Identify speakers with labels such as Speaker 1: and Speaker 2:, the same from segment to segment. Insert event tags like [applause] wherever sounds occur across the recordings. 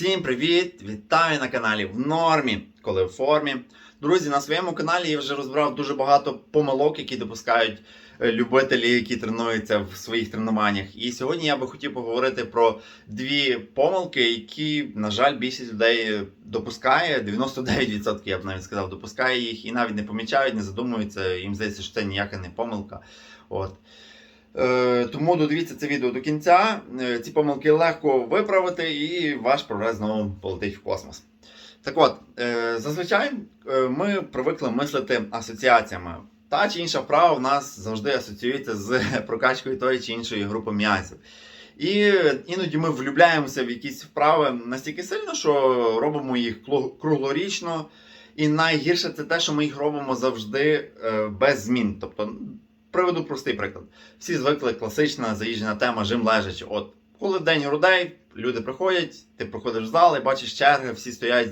Speaker 1: Всім привіт! Вітаю на каналі в нормі, коли в формі. Друзі, на своєму каналі я вже розбирав дуже багато помилок, які допускають е, любителі, які тренуються в своїх тренуваннях. І сьогодні я би хотів поговорити про дві помилки, які, на жаль, більшість людей допускає. 99% я б навіть сказав, допускає їх і навіть не помічають, не задумуються. Їм здається, що це ніяка не помилка. От. Е, Тому додивіться це відео до кінця. Е, Ці помилки легко виправити, і ваш прогрес знову полетить в космос. Так от, е, зазвичай ми привикли мислити асоціаціями. Та чи інша вправа в нас завжди асоціюється з [laughs] прокачкою тої чи іншої групи м'язів. І іноді ми влюбляємося в якісь вправи настільки сильно, що робимо їх круглорічно. І найгірше це те, що ми їх робимо завжди без змін. Тобто, приведу простий приклад. Всі звикли класична заїжджена тема жим лежачи. От коли в день грудей, люди приходять, ти приходиш в зал і бачиш черги, всі стоять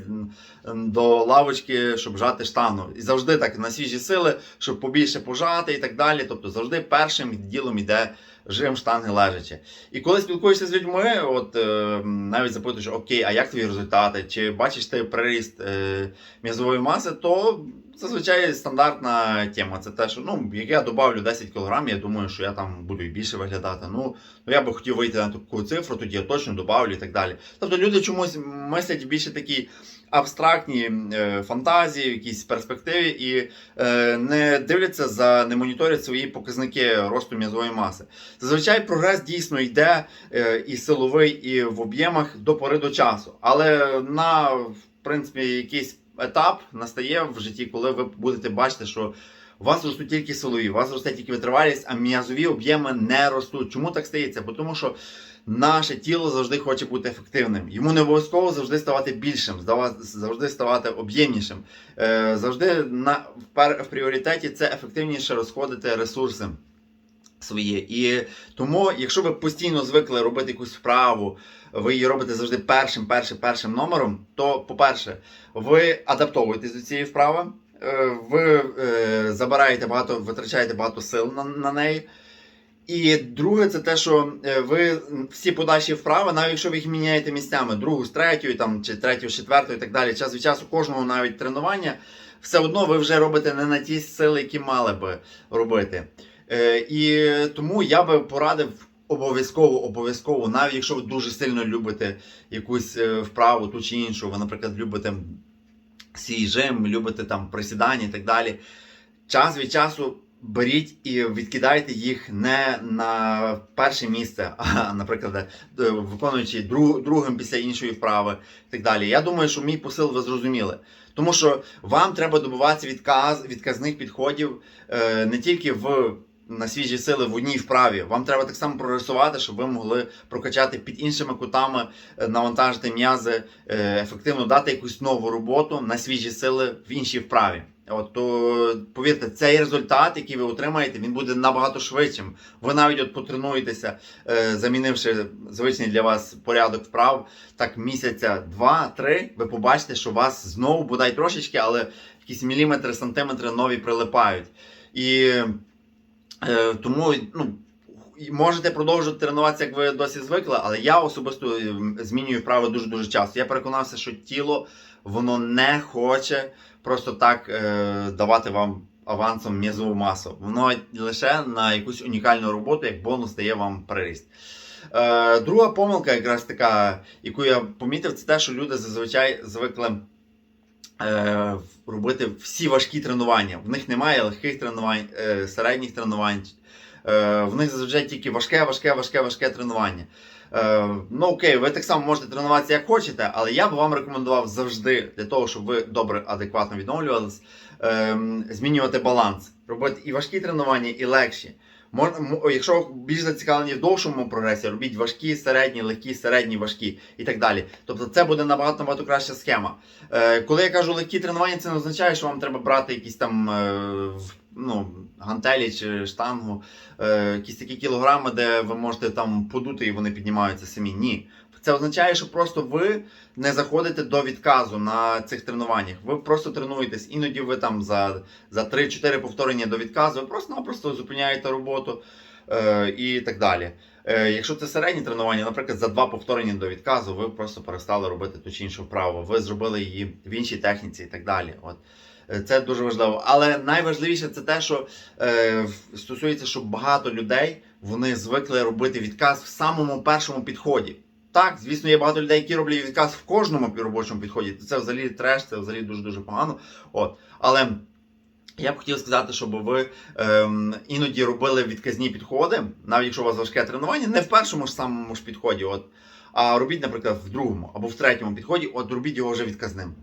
Speaker 1: до лавочки, щоб жати штангу. І завжди так на свіжі сили, щоб побільше пожати і так далі. Тобто завжди першим ділом йде жим штанги лежачи. І коли спілкуєшся з людьми, от е, навіть запитуєш, окей, а як твої результати? Чи бачиш ти приріст е, м'язової маси, то зазвичай стандартна тема. Це те, що ну, як я добавлю 10 кг, я думаю, що я там буду і більше виглядати. Ну, ну я би хотів вийти на таку цифру, тоді я точно добавлю і так далі. Тобто люди чомусь мислять більше такі абстрактні е, фантазії, в якійсь перспективі і е, не дивляться за, не моніторять свої показники росту м'язової маси. Зазвичай прогрес дійсно йде е, і силовий, і в об'ємах до пори до часу. Але на в принципі якийсь етап настає в житті, коли ви будете бачити, що у вас ростуть тільки силові, у вас росте тільки витривалість, а м'язові об'єми не ростуть. Чому так стається? Бо тому що наше тіло завжди хоче бути ефективним. Йому не обов'язково завжди ставати більшим, завжди ставати об'ємнішим. Е, Завжди на в пріоритеті це ефективніше розходити ресурси. Свої. І тому, якщо ви постійно звикли робити якусь вправу, ви її робите завжди першим, першим, першим номером, то, по-перше, ви адаптовуєтесь до цієї вправи, е, ви е, забираєте багато, витрачаєте багато сил на, на неї. І друге, це те, що е, ви всі подальші вправи, навіть якщо ви їх міняєте місцями, другу з третьою, там, чи третю четвертою і так далі, час від часу кожного навіть тренування, все одно ви вже робите не на ті сили, які мали би робити. Е, і тому я би порадив обов'язково, обов'язково, навіть якщо ви дуже сильно любите якусь е, вправу, ту чи іншу, ви, наприклад, любите свій жим, любите там присідання і так далі. Час від часу беріть і відкидайте їх не на перше місце, [laughs] а, наприклад, е, виконуючи друг, другим після іншої вправи і так далі. Я думаю, що мій посил ви зрозуміли. Тому що вам треба добуватися відказ, відказних підходів не тільки в на свіжі сили в одній вправі. Вам треба так само прогресувати, щоб ви могли прокачати під іншими кутами, е, навантажити м'язи, е, ефективно дати якусь нову роботу на свіжі сили в іншій вправі. От то повірте, цей результат, який ви отримаєте, він буде набагато швидшим. Ви навіть от потренуєтеся, е, замінивши звичний для вас порядок вправ, так місяця, два-три, ви побачите, що у вас знову бодай трошечки, але якісь міліметри, сантиметри нові прилипають. І Е, тому ну, можете продовжувати тренуватися, як ви досі звикли, але я особисто е, змінюю вправи дуже-дуже часто. Я переконався, що тіло воно не хоче просто так е, давати вам авансом м'язову масу. Воно лише на якусь унікальну роботу, як бонус дає вам приріст. Е, друга помилка, якраз така, яку я помітив, це те, що люди зазвичай звикли робити всі важкі тренування. В них немає легких тренувань, е, середніх тренувань. Е, в них зазвичай тільки важке, важке, важке, важке тренування. Е, ну окей, ви так само можете тренуватися як хочете, але я б вам рекомендував завжди для того, щоб ви добре, адекватно відновлювались, е, змінювати баланс, робити і важкі тренування, і легші. Мож, м- якщо більш зацікавлені в довшому прогресі, робіть важкі, середні, легкі, середні, важкі і так далі. Тобто це буде набагато набагато краща схема. Е, коли я кажу легкі тренування, це не означає, що вам треба брати якісь там е, ну, гантелі чи штангу, е, якісь такі кілограми, де ви можете там подути і вони піднімаються самі. Ні. Це означає, що просто ви не заходите до відказу на цих тренуваннях. Ви просто тренуєтесь. Іноді ви там за, за 3-4 повторення до відказу, ви просто-напросто зупиняєте роботу е, і так далі. Е, якщо це середні тренування, наприклад, за два повторення до відказу, ви просто перестали робити ту чи іншу вправу, ви зробили її в іншій техніці і так далі. От. Е, Це дуже важливо. Але найважливіше це те, що е, стосується, що багато людей вони звикли робити відказ в самому першому підході. Так, звісно, є багато людей, які роблять відказ в кожному робочому підході. Це взагалі треш, це взагалі дуже дуже погано. От. Але я б хотів сказати, щоб ви ем, іноді робили відказні підходи, навіть якщо у вас важке тренування, не в першому ж самому ж підході, от, а робіть, наприклад, в другому або в третьому підході, от робіть його вже відказним.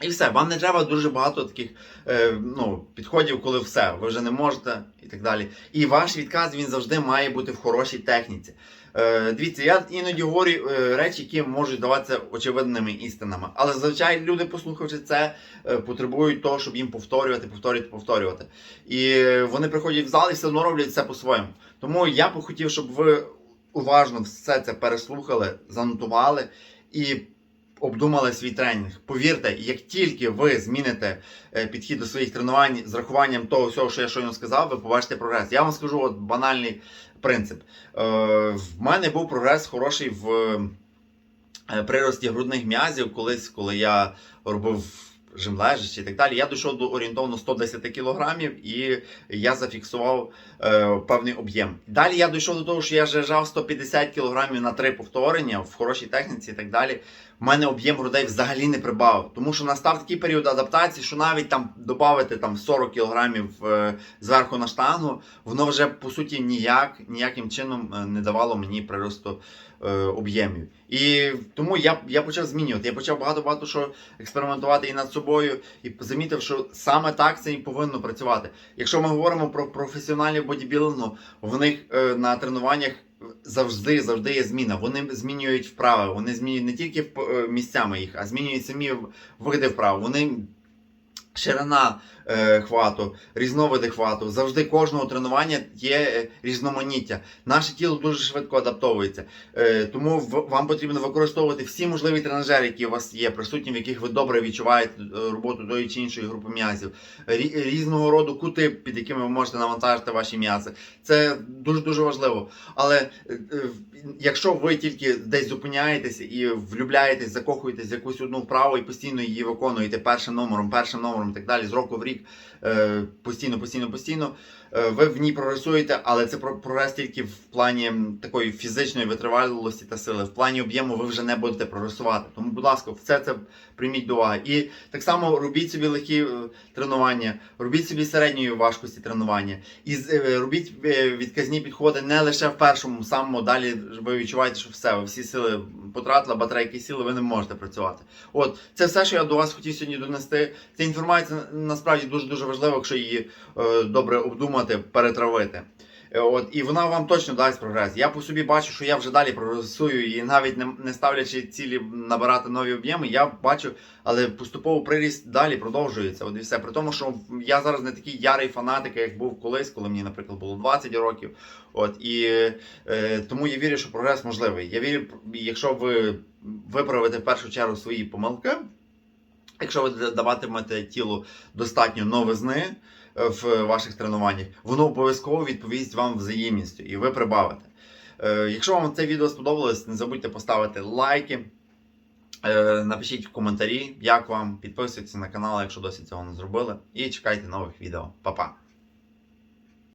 Speaker 1: І все, вам не треба дуже багато таких е, ну, підходів, коли все, ви вже не можете і так далі. І ваш відказ він завжди має бути в хорошій техніці. Е, дивіться, я іноді говорю е, речі, які можуть здаватися очевидними істинами. Але зазвичай люди, послухавши це, е, потребують того, щоб їм повторювати, повторювати, повторювати. І вони приходять в зал і все одно роблять це по-своєму. Тому я б хотів, щоб ви уважно все це переслухали, занотували і обдумали свій тренінг. Повірте, як тільки ви зміните е, підхід до своїх тренувань з рахуванням того всього, що я щойно сказав, ви побачите прогрес. Я вам скажу от банальний принцип. Е, в мене був прогрес хороший в е, прирості грудних м'язів, колись, коли я робив жимлежачі і так далі. Я дійшов до орієнтовно 110 кілограмів і я зафіксував е, певний об'єм. Далі я дійшов до того, що я вже жав 150 кілограмів на три повторення в хорошій техніці і так далі. У мене об'єм грудей взагалі не прибавив, тому що настав такий період адаптації, що навіть там додати там 40 кілограмів е, зверху на штангу, воно вже по суті ніяк ніяким чином е, не давало мені приросту е, об'ємів. І тому я, я почав змінювати. Я почав багато багато що експериментувати і над собою, і замітив, що саме так це і повинно працювати. Якщо ми говоримо про професіональні бодібілдингу, в них е, на тренуваннях завжди завжди є зміна. Вони змінюють вправи, вони змінюють не тільки е, місцями їх, а змінюють самі види вправ. Вони ширина е, хвату, різновиди хвату. Завжди кожного тренування є е, різноманіття. Наше тіло дуже швидко адаптовується. Е, тому в, вам потрібно використовувати всі можливі тренажери, які у вас є, присутні, в яких ви добре відчуваєте е, роботу тої чи іншої групи м'язів. Рі, різного роду кути, під якими ви можете навантажити ваші м'язи. Це дуже дуже важливо. Але е, е, якщо ви тільки десь зупиняєтесь і влюбляєтесь, закохуєтесь в якусь одну вправу і постійно її виконуєте першим номером, першим номером і так далі, з року в рік е, постійно, постійно, постійно, е, ви в ній прогресуєте, але це про- прогрес тільки в плані такої фізичної витривалості та сили. В плані об'єму ви вже не будете прогресувати. Тому, будь ласка, все це прийміть до уваги. І так само робіть собі легкі е, тренування, робіть собі середньої важкості тренування. І робіть відказні підходи не лише в першому, самому далі ви відчуваєте, що все, ви всі сили потратили, батарейки сіли, ви не можете працювати. От це все, що я до вас хотів сьогодні донести. Ця інформація насправді дуже дуже важлива, якщо її е, добре обдумати, перетравити. Е, От, і вона вам точно дасть прогрес. Я по собі бачу, що я вже далі прогресую, і навіть не, не ставлячи цілі набирати нові об'єми, я бачу, але поступово приріст далі продовжується. От і все. При тому, що я зараз не такий ярий фанатик, як був колись, коли мені, наприклад, було 20 років. От і е, тому я вірю, що прогрес можливий. Я вірю, якщо ви виправите в першу чергу свої помилки, якщо ви даватимете тілу достатньо новизни е, в ваших тренуваннях, воно обов'язково відповість вам взаємністю, і ви прибавите. Е, Якщо вам це відео сподобалось, не забудьте поставити лайки. Е, Напишіть в коментарі, як вам, підписуйтесь на канал, якщо досі цього не зробили. І чекайте нових відео. Па-па!